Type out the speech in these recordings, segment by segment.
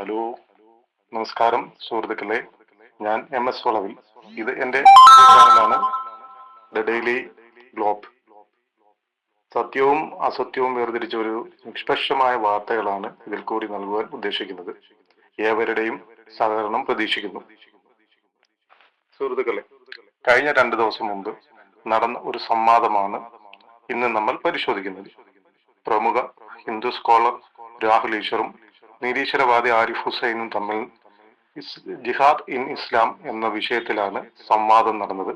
Hello നമസ്കാരം സുഹൃത്തുക്കളെ. ഞാൻ എം എസ് വളവിൽ ഇത് എന്റെ ചാനലാണ് ദ ഡെയിലി ഗ്ലോബ്. സത്യവും അസത്യവും വേർതിരിച്ച ഒരു നിഷ്പക്ഷമായ വാർത്തകളാണ് ഇതിൽ കൂടി നൽകുവാൻ ഉദ്ദേശിക്കുന്നത്. ഏവരുടെയും സഹകരണം പ്രതീക്ഷിക്കുന്നു. സുഹൃത്തുക്കളെ കഴിഞ്ഞ രണ്ട് ദിവസം മുമ്പ് നടന്ന ഒരു സംവാദമാണ് ഇന്ന് നമ്മൾ പരിശോധിക്കുന്നത്. പ്രമുഖ ഹിന്ദു സ്കോളർ രാഹുൽ ഈശ്വറും നിരീശ്വരവാദി ആരിഫ് ഹുസൈനും തമ്മിൽ ജിഹാദ് ഇൻ ഇസ്ലാം എന്ന വിഷയത്തിലാണ് സംവാദം നടന്നത്.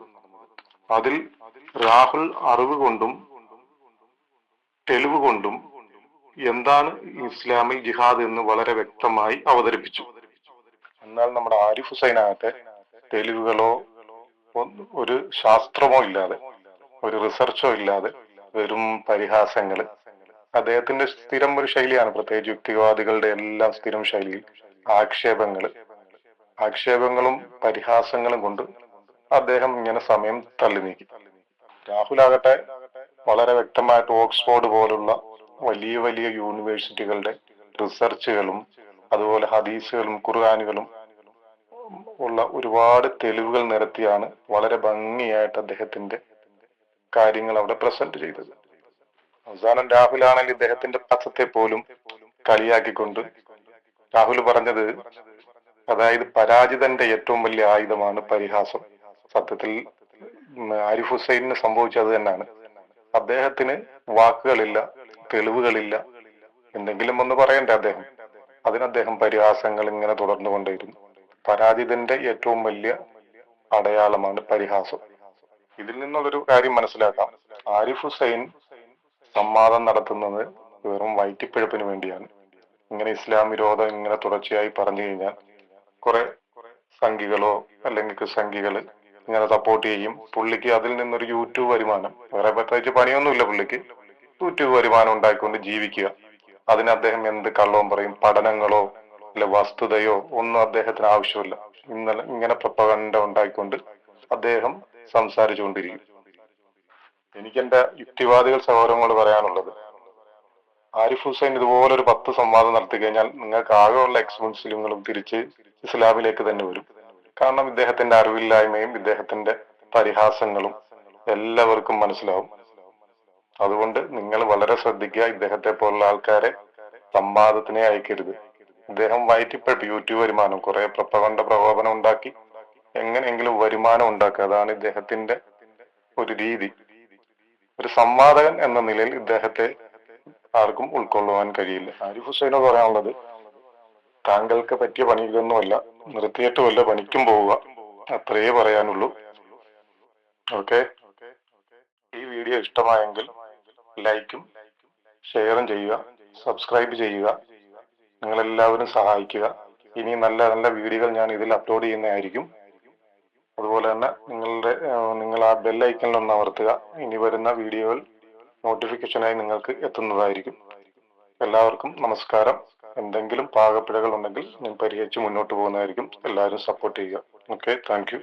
അതിൽ രാഹുൽ അറിവ് കൊണ്ടും തെളിവ് കൊണ്ടും എന്താണ് ഇസ്ലാമിൽ ജിഹാദ് എന്ന് വളരെ വ്യക്തമായി അവതരിപ്പിച്ചു. എന്നാൽ നമ്മുടെ ആരിഫ് ഹുസൈൻ ആകട്ടെ തെളിവുകളോ ഒരു ശാസ്ത്രമോ ഇല്ലാതെ ഒരു റിസർച്ചോ ഇല്ലാതെ വെറും പരിഹാസങ്ങൾ അദ്ദേഹത്തിന്റെ സ്ഥിരം ഒരു ശൈലിയാണ്. പ്രത്യേകിച്ച് യുക്തിവാദികളുടെ എല്ലാം സ്ഥിരം ശൈലിയിൽ ആക്ഷേപങ്ങൾ. ആക്ഷേപങ്ങളും പരിഹാസങ്ങളും കൊണ്ട് അദ്ദേഹം ഇങ്ങനെ സമയം തള്ളി നീക്കി രാഹുൽ ആകട്ടെ വളരെ വ്യക്തമായിട്ട് ഓക്സ്ഫോർഡ് പോലുള്ള വലിയ വലിയ യൂണിവേഴ്സിറ്റികളുടെ റിസർച്ചുകളും അതുപോലെ ഹദീസുകളും ഖുർആാനുകളും ഉള്ള ഒരുപാട് തെളിവുകൾ നിരത്തിയാണ് വളരെ ഭംഗിയായിട്ട് അദ്ദേഹത്തിന്റെ കാര്യങ്ങൾ അവിടെ പ്രസന്റ് ചെയ്തത്. അവസാനം രാഹുൽ ആണെങ്കിൽ ഇദ്ദേഹത്തിന്റെ പാത്രത്തെ പോലും കളിയാക്കിക്കൊണ്ട് രാഹുൽ പറഞ്ഞത് അതായത് പരാജിതന്റെ ഏറ്റവും വലിയ ആയുധമാണ് പരിഹാസം. സത്യത്തിൽ ആരിഫ് ഹുസൈനിന് സംഭവിച്ചത് തന്നെയാണ്. അദ്ദേഹത്തിന് വാക്കുകളില്ല തെളിവുകളില്ല. എന്തെങ്കിലും ഒന്ന് പറയണ്ടേ അദ്ദേഹം? അതിന് അദ്ദേഹം പരിഹാസങ്ങൾ ഇങ്ങനെ തുടർന്നു തുടർന്നുകൊണ്ടേയിരുന്നു. പരാജിതന്റെ ഏറ്റവും വലിയ അടയാളമാണ് പരിഹാസം. ഇതിൽ നിന്നുള്ളൊരു കാര്യം മനസ്സിലാക്കാം. ആരിഫ് ഹുസൈൻ സംവാദം നടത്തുന്നത് വെറും വയറ്റിപ്പിഴപ്പിന് വേണ്ടിയാണ്. ഇങ്ങനെ ഇസ്ലാം വിരോധം ഇങ്ങനെ തുടർച്ചയായി പറഞ്ഞു കഴിഞ്ഞാൽ കുറെ സംഘികളോ അല്ലെങ്കിൽ ക്രിസംഘികൾ ഇങ്ങനെ സപ്പോർട്ട് ചെയ്യും. പുള്ളിക്ക് അതിൽ നിന്നൊരു യൂട്യൂബ് വരുമാനം. വേറെ പ്രത്യേകിച്ച് പണിയൊന്നുമില്ല പുള്ളിക്ക്. യൂട്യൂബ് വരുമാനം ഉണ്ടാക്കിക്കൊണ്ട് ജീവിക്കുക. അതിന് അദ്ദേഹം എന്ത് കള്ളവും പറയും? പഠനങ്ങളോ അല്ല വസ്തുതയോ ഒന്നും അദ്ദേഹത്തിന് ആവശ്യമില്ല. ഇന്നലെ ഇങ്ങനെ പ്രപ്പകണ്ട ഉണ്ടാക്കിക്കൊണ്ട് അദ്ദേഹം സംസാരിച്ചുകൊണ്ടിരിക്കും. എനിക്ക് എന്റെ യുക്തിവാദികൾ സഹോദരങ്ങളോട് പറയാനുള്ളത് ആരിഫ് ഹുസൈൻ ഇതുപോലെ ഒരു പത്ത് സംവാദം നടത്തി കഴിഞ്ഞാൽ നിങ്ങൾക്ക് ആകെയുള്ള എക്സ്പെൻസിലുകളും തിരിച്ച് ഇസ്ലാമിലേക്ക് തന്നെ വരും. കാരണം ഇദ്ദേഹത്തിന്റെ അറിവില്ലായ്മയും ഇദ്ദേഹത്തിന്റെ പരിഹാസങ്ങളും എല്ലാവർക്കും മനസ്സിലാവും. അതുകൊണ്ട് നിങ്ങൾ വളരെ ശ്രദ്ധിക്കുക ഇദ്ദേഹത്തെ പോലുള്ള ആൾക്കാരെ സംവാദത്തിനെ അയക്കരുത്. ഇദ്ദേഹം വയറ്റിപ്പെട്ടു യൂട്യൂബ് വരുമാനം കുറെ പ്രപ്പകണ്ട പ്രകോപനം ഉണ്ടാക്കി എങ്ങനെയെങ്കിലും വരുമാനം ഉണ്ടാക്കുക. അതാണ് ഇദ്ദേഹത്തിന്റെ ഒരു രീതി. ഒരു സംവാദകൻ എന്ന നിലയിൽ ഇദ്ദേഹത്തെ ആർക്കും ഉൾക്കൊള്ളുവാൻ കഴിയില്ല. ആരിഫ് ഹുസൈനോട് പറയാനുള്ളത് താങ്കൾക്ക് പറ്റിയ പണി ഇതൊന്നുമല്ല നിർത്തിയിട്ട് വല്ല പണിക്കും പോവുക. അത്രയേ പറയാനുള്ളൂ. ഓക്കെ? ഈ വീഡിയോ ഇഷ്ടമായെങ്കിൽ ലൈക്കും ഷെയറും ചെയ്യുക സബ്സ്ക്രൈബ് ചെയ്യുക നിങ്ങളെല്ലാവരും സഹായിക്കുക. ഇനി നല്ല നല്ല വീഡിയോകൾ ഞാൻ ഇതിൽ അപ്ലോഡ് ചെയ്യുന്നതായിരിക്കും. അതുപോലെ തന്നെ നിങ്ങളുടെ നിങ്ങൾ ആ ബെൽ ഐക്കണിൽ ഒന്ന് അമർത്തുക. ഇനി വരുന്ന വീഡിയോകൾ നോട്ടിഫിക്കേഷനായി നിങ്ങൾക്ക് എത്തുന്നതായിരിക്കും. എല്ലാവർക്കും നമസ്കാരം. എന്തെങ്കിലും പാകപ്പിഴകൾ ഉണ്ടെങ്കിൽ ഞാൻ പരിഹരിച്ച് മുന്നോട്ട് പോകുന്നതായിരിക്കും. എല്ലാവരും സപ്പോർട്ട് ചെയ്യുക. Okay thank